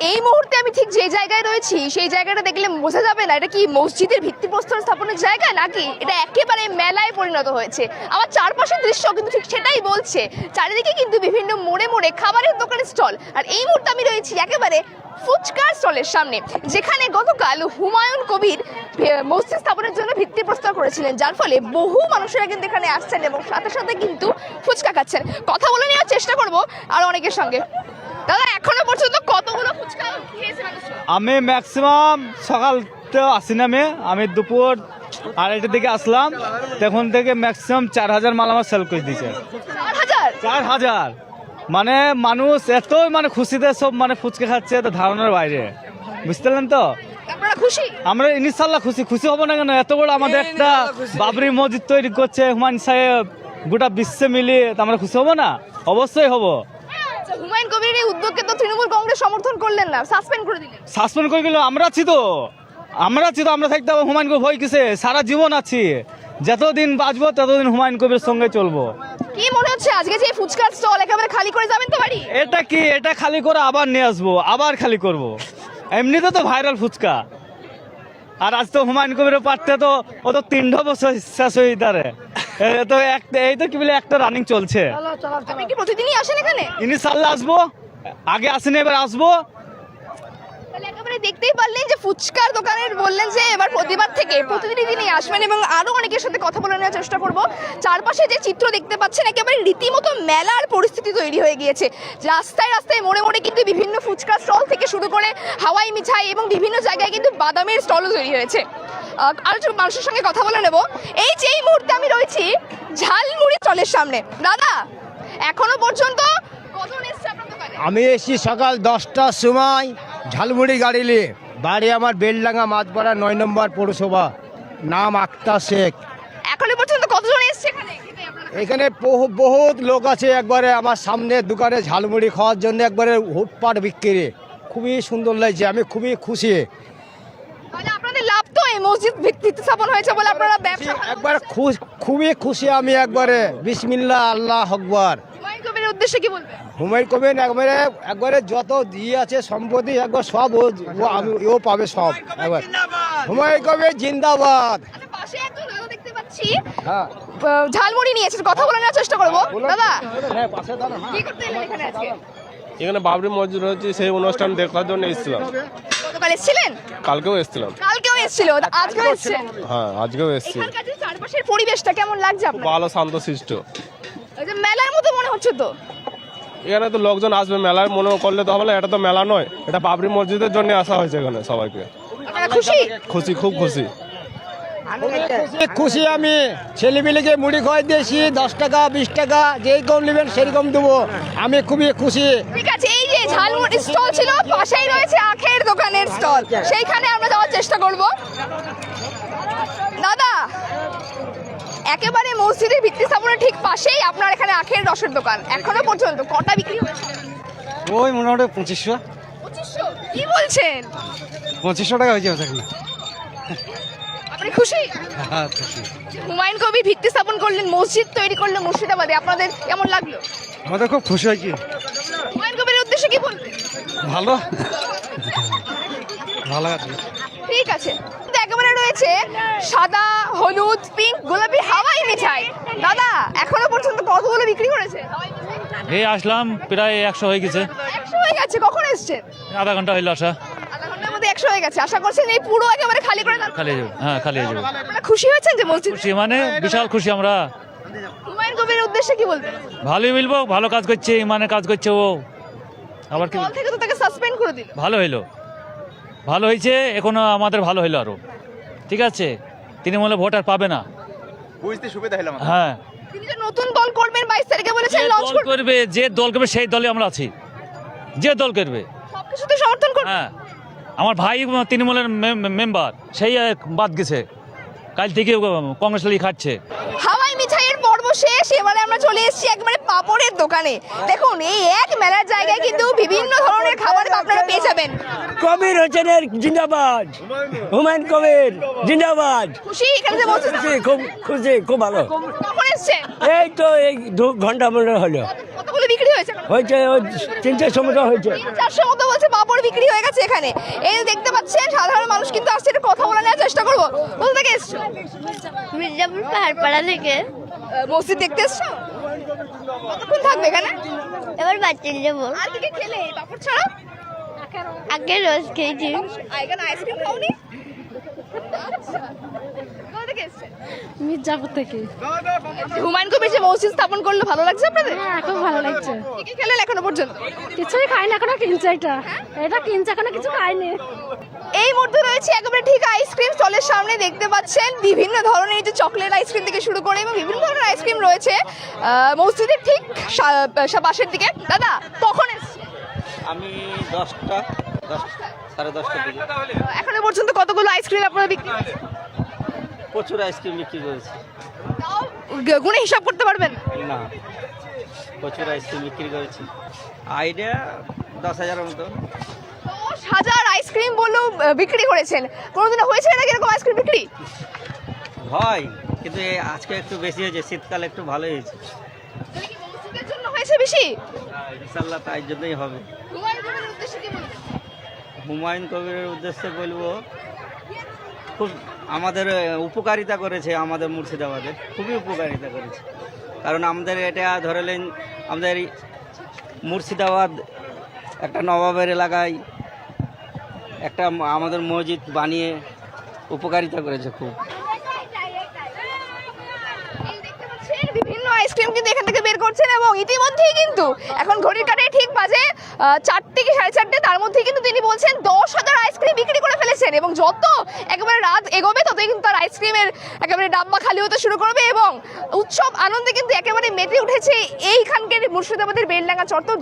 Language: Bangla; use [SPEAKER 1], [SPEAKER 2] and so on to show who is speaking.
[SPEAKER 1] এই মুহূর্তে আমি ঠিক যে জায়গায় রয়েছি, সেই জায়গাটা দেখলে বোঝা যাবে না এটা কি মসজিদের ভিত্তিপ্রস্তর স্থাপনের জায়গা নাকি এটা একেবারে মেলায় পরিণত হয়েছে। আমার চারপাশের দৃশ্য কিন্তু ঠিক সেটাই বলছে। চারিদিকে কিন্তু বিভিন্ন মোড়ে মোড়ে খাবারের দোকানের স্টল। আর এই মুহূর্তে আমি রয়েছি একেবারে ফুচকার স্টলের সামনে, যেখানে গতকাল হুমায়ুন কবির মসজিদ স্থাপনের জন্য ভিত্তিপ্রস্তর করেছিলেন। যার ফলে বহু মানুষেরা কিন্তু এখানে আসছেন এবং সাথে সাথে কিন্তু ফুচকা খাচ্ছেন। কথা বলে নেওয়ার চেষ্টা করব আর অনেকের সঙ্গে। দাদা এখনও পর্যন্ত কতগুলো ফুচকা খেয়েছে
[SPEAKER 2] আমি ম্যাক্সিমাম সকাল তো আসি না আমি। আমি দুপুর আড়াইটার দিকে আসলাম। তখন থেকে ম্যাক্সিমাম চার হাজার মাল আমার সেল করে দিয়েছে।
[SPEAKER 1] চার হাজার
[SPEAKER 2] মানে মানুষ এতই মানে খুশিতে সব মানে ফুচকা খাচ্ছে তো ধারণার বাইরে। বুঝতে পারলেন তো? আমরা ইনশাল্লাহ খুশি। খুশি হব না কেন? এত বড় আমাদের একটা বাবরি মসজিদ তৈরি করছে হুমায়ুন সাহেব। গোটা বিশ্বে মিলিয়ে তো আমরা খুশি হব না? অবশ্যই হব।
[SPEAKER 1] হুমায়ুন কবিরের এই উদ্যোগকে তো তৃণমূল কংগ্রেস সমর্থন করলেন না সাসপেন্ড করে দিলেন।
[SPEAKER 2] সাসপেন্ড করে গেল আমরা আছি তো। আমরা আছি তো আমরা থাকতে হবে। হুমায়ুন কবির ভয় কিসে সারা জীবন আছি। যতদিন বাঁচবো ততদিন হুমায়ুন কবির সঙ্গে চলবো।
[SPEAKER 1] কি মনে হচ্ছে আজকে যে ফুচকার স্টল একেবারে খালি করে যাবেন তো বাড়ি?
[SPEAKER 2] এটা কি? এটা খালি করে আবার নিয়ে আসব আবার খালি করব। এমনিতে তো ভাইরাল ফুচকা। আর আজ তো হুমায়ুন কবিরের পারতে তো ও তো তিনটা বছর শেষ হয়ে এ তো একটা এই তো কি বলে একটা রানিং চলছে।
[SPEAKER 1] আপনি কি প্রতিদিনই আসেন এখানে?
[SPEAKER 2] ইনশাল্লাহ আসব। আগে আসেনি এবার আসব।
[SPEAKER 1] তাহলে একেবারে দেখতেই পারলেন যে ফুচকার দোকানের বললেন যে এবার প্রতিবার থেকে প্রতিদিনই তিনি আসবেন এবং আরও অনেকের সাথে কথা বলে নেওয়ার চেষ্টা করব। চারপাশে যে চিত্র দেখতে পাচ্ছেন একেবারে রীতিমতো মেলার পরিস্থিতি তৈরি হয়ে গিয়েছে। রাস্তায় রাস্তায় মোড়ে মোড়ে কিন্তু বিভিন্ন ফুচকা স্টল থেকে শুরু করে হাওয়াই মিঠাই এবং বিভিন্ন জায়গায় কিন্তু বাদামের স্টলও তৈরি হয়েছে। আহ, আরও মানুষের সঙ্গে কথা বলে নেব। এই যে এই মুহূর্তে আমি রয়েছি ঝালমুড়ি চলের সামনে। দাদা এখনও পর্যন্ত
[SPEAKER 3] আমি এসেছি সকাল দশটার সময় ঝালমুড়ি গাড়ি নিয়ে। বাড়ি আমার বেলডাঙ্গা মাছপাড়া নয় নম্বর পৌরসভা। নাম আক্তার শেখ।
[SPEAKER 1] এখনও পর্যন্ত কতজন এসছে? এখানে
[SPEAKER 3] বহু বহুত লোক আছে একবারে আমার সামনে দোকানে ঝালমুড়ি খাওয়ার জন্য একবারে হুটপাট বিক্রি। খুবই সুন্দর লাগছে আমি খুবই খুশি
[SPEAKER 1] তাহলে আপনাদের লাভ তো এই মসজিদ ভিত্তি স্থাপন হয়েছে বলে আপনারা ব্যবসা
[SPEAKER 3] একবার খুশ- খুবই খুশি আমি একবারে। বিসমিল্লা আল্লাহ আকবর।
[SPEAKER 1] হুমায়ুন কবিরের উদ্দেশ্যে কি বলবেন?
[SPEAKER 3] হুমায়ুন কবির একবারে একবারে যত দিয়ে আছে সম্পত্তি একবার সব ও আমি ও পাবে সব। একবার। হুমায়ুন কবির জিন্দাবাদ।
[SPEAKER 1] আচ্ছা পাশে একজন দাদা দেখতে পাচ্ছি।
[SPEAKER 3] হ্যাঁ।
[SPEAKER 1] ঝালমুড়ি নিয়েছে কথা বলে নেওয়ার চেষ্টা করব। দাদা
[SPEAKER 3] হ্যাঁ পাশে দাঁড়ান, হ্যাঁ।
[SPEAKER 1] কি করতে এখানে আজকে?
[SPEAKER 4] এখানে বাবরি মসজিদ হচ্ছে সেই অনুষ্ঠান দেখার জন্য এসেছিলাম।
[SPEAKER 1] গতকাল এসেছিলেন?
[SPEAKER 4] কালকেও এসেছিলাম।
[SPEAKER 1] কালকেও এসেছিল? আজকেও এসছেন?
[SPEAKER 4] হ্যাঁ আজকেও এসেছি।
[SPEAKER 1] এখানকার যে চারপাশের পরিবেশটা কেমন লাগছে আপনার
[SPEAKER 4] ভালো শান্তশিষ্ট।
[SPEAKER 1] ওই যে মেলার মতো মনে হচ্ছে তো।
[SPEAKER 4] এখানে তো লোকজন আসবে মেলায় মনে করলে তো হবে না এটা তো মেলা নয় এটা বাবরি মসজিদের জন্য আসা হয়েছে এখানে সবাইকে।
[SPEAKER 1] আপনারা খুশি?
[SPEAKER 4] খুশি খুব খুশি।
[SPEAKER 3] খুশি- খুশি আমি ছেলেপিলেকে মুড়ি খাওয়াই দিয়েছি দশ টাকা বিশ টাকা যেই কম নেবেন সেরকম দেবো। আমি খুবই খুশি।
[SPEAKER 1] ঠিক আছে এই যে ঝালমুড়ি স্টল ছিল পাশেই রয়েছে আখের স্টল। সেইখানে আমরা যাওয়ার চেষ্টা করব। দাদা একেবারে মসজিদের ভিত্তি স্থাপনের ঠিক পাশেই আপনার এখানে আখের রসের দোকান। এখনও পর্যন্ত কটা বিক্রি হয়েছে?
[SPEAKER 2] ওই মোটামুটি পঁচিশশো।
[SPEAKER 1] পঁচিশশো? কি বলছেন?
[SPEAKER 2] পঁচিশশো টাকা হয়েছে এখন।
[SPEAKER 1] আপনি খুশি?
[SPEAKER 2] হ্যাঁ
[SPEAKER 1] হুমায়ুন ভিত্তি স্থাপন করলেন মসজিদ তৈরি করলেন মুর্শিদাবাদে। আপনাদের কেমন লাগল?
[SPEAKER 2] আমাদের খুব খুশি হয়েছি।
[SPEAKER 1] হুমায়ুন কবিরের উদ্দেশ্যে কি বলবেন?
[SPEAKER 2] ভালো। ভালো আছে?
[SPEAKER 1] ঠিক আছে। কিন্তু একেবারে রয়েছে সাদা হলুদ পিঙ্ক গোলাপি হাওয়াই মিঠাই। দাদা এখনও পর্যন্ত কতগুলো বিক্রি করেছে?
[SPEAKER 5] এই আসলাম প্রায় একশো হয়ে গেছে।
[SPEAKER 1] একশো হয়ে গেছে? কখন এসছেন
[SPEAKER 5] আধা ঘণ্টা হইল আসা।
[SPEAKER 1] আধা মধ্যে একশো হয়ে গেছে। আশা করছেন এই পুরো একেবারে খালি করে
[SPEAKER 5] খালি হ্যাঁ খালি হয়ে যাবে।
[SPEAKER 1] খুশি হয়েছেন যে মসজিদ
[SPEAKER 5] খুশি মানে বিশাল খুশি আমরা।
[SPEAKER 1] হুমায়ুন উদ্দেশ্যে কি বলবেন?
[SPEAKER 5] ভালোই বলব ভালো কাজ করছে মানে কাজ করছে ও। আবার কি
[SPEAKER 1] দল থেকে তো তাকে সাসপেন্ড করে দিল।
[SPEAKER 5] ভালো হইল। ভালো হয়েছে এখনও আমাদের ভালো হইল আরও। ঠিক আছে? তিনি বলে ভোটার পাবে না।
[SPEAKER 6] বুঝতে সুবিধা
[SPEAKER 5] হ্যাঁ।
[SPEAKER 1] যে নতুন দল করবেন বাইশ তারিখে বলেছেন
[SPEAKER 5] যে
[SPEAKER 1] লঞ্চ
[SPEAKER 5] করবে। যে দল করবে সেই দলে আমরা আছি। যে দল করবে।
[SPEAKER 1] সবকিছুতে সমর্থন করবেন
[SPEAKER 5] হ্যাঁ। আমার ভাই তৃণমূলের মেম্বার সেই বাদ গেছে। কাল থেকে কংগ্রেস লাগি খাচ্ছে
[SPEAKER 1] পর্ব শেষ এবারে আমরা চলে এসেছি একবারে পাপড়ের দোকানে। দেখুন এই এক মেলার জায়গায় কিন্তু বিভিন্ন ধরনের খাবার আপনারা পেয়ে যাবেন।
[SPEAKER 7] কবির হোসেনের জিন্দাবাদ। হুমায়ুন কবির জিন্দাবাদ।
[SPEAKER 1] খুশি? এখানে বসে
[SPEAKER 7] খুশি খুব খুশি খুব ভালো।
[SPEAKER 1] কখন এসছেন
[SPEAKER 7] এই তো এই দু ঘণ্টা মনে হলো।
[SPEAKER 1] কতগুলো বিক্রি হয়েছে?
[SPEAKER 7] হয়েছে ওই তিনটে সময় হয়েছে।
[SPEAKER 1] তিন চারশো মতো বলছে পাপড় বিক্রি হয়ে গেছে এখানে। এই দেখতে পাচ্ছেন সাধারণ মানুষ কিন্তু আসছে একটু কথা বলে নেওয়ার চেষ্টা করব। কোথা থেকে এসছো?
[SPEAKER 8] মির্জাপুর পাহাড়পাড়া থেকে।
[SPEAKER 1] মসজিদ দেখতে এসছো? কতক্ষণ থাকবে এখানে?
[SPEAKER 8] এবার বাচ্চার যাব।
[SPEAKER 1] আর কি কি খেলে পাপড় ছাড়া?
[SPEAKER 8] আগে রোজ খেয়েছি।
[SPEAKER 1] এখানে আইসক্রিম খাওনি। থেকে এসছেন?
[SPEAKER 9] মির্জাপুর থেকে।
[SPEAKER 1] হুমায়ুন কবির যে মসজিদ স্থাপন করল ভালো লাগছে আপনাদের?
[SPEAKER 9] হ্যাঁ খুব ভালো লাগছে।
[SPEAKER 1] কি কি খেলেন এখনও পর্যন্ত?
[SPEAKER 9] কিছুই খাই না এখনও কিনছে এটা। এটা কিনছে এখনও কিছু খাইনি।
[SPEAKER 1] এই মুহূর্তে রয়েছে একেবারে ঠিক আইসক্রিম স্টলের সামনে দেখতে পাচ্ছেন। বিভিন্ন ধরনের যে চকলেট আইসক্রিম থেকে শুরু করে এবং বিভিন্ন ধরনের আইসক্রিম রয়েছে। মসজিদের ঠিক পাশের দিকে। দাদা কখন
[SPEAKER 10] আমি দশটা দশ সাড়ে দশটার দিকে।
[SPEAKER 1] এখনও পর্যন্ত কতগুলো আইসক্রিম আপনারা বিক্রি?
[SPEAKER 10] প্রচুর আইসক্রিম বিক্রি করেছি।
[SPEAKER 1] গুণে হিসাব করতে পারবেন?
[SPEAKER 10] না প্রচুর আইসক্রিম বিক্রি করেছি। আইডিয়া দশ হাজারের মতো
[SPEAKER 1] দশ হাজার আইসক্রিম বললেও বিক্রি করেছেন। কোনোদিনও হয়েছে নাকি এরকম আইসক্রিম বিক্রি?
[SPEAKER 10] হয় কিন্তু আজকে একটু বেশি হয়েছে শীতকালে একটু ভালোই হয়েছে।
[SPEAKER 1] হয়েছে বেশি?
[SPEAKER 10] ইনশাল্লাহ তাই জন্যই হবে।
[SPEAKER 1] হুমায়ুন কবিরের উদ্দেশ্যে
[SPEAKER 10] বলব খুব আমাদের উপকারিতা করেছে আমাদের মুর্শিদাবাদে খুবই উপকারিতা করেছে। কারণ আমাদের এটা ধরেলেন আমাদের মুর্শিদাবাদ একটা নবাবের এলাকায় একটা আমাদের মসজিদ বানিয়ে উপকারিতা করেছে খুব।
[SPEAKER 1] বিভিন্ন আইসক্রিম কিন্তু এখান থেকে বের করছেন এবং ইতিমধ্যেই কিন্তু এখন ঠিক বাজে চারটে সাড়ে চারটে, তার কিন্তু তিনি বলছেন দশ হাজার আইসক্রিম বিক্রি করে ফেলেছেন এবং যত একেবারে রাত এগোবে, ততই কিন্তু তার আইসক্রিমের একেবারে ডাব্বা খালি হতে শুরু করবে এবং উৎসব আনন্দে কিন্তু একেবারে মেতে উঠেছে এইখানকার মুর্শিদাবাদের বেলডাঙ্গা চত্বর।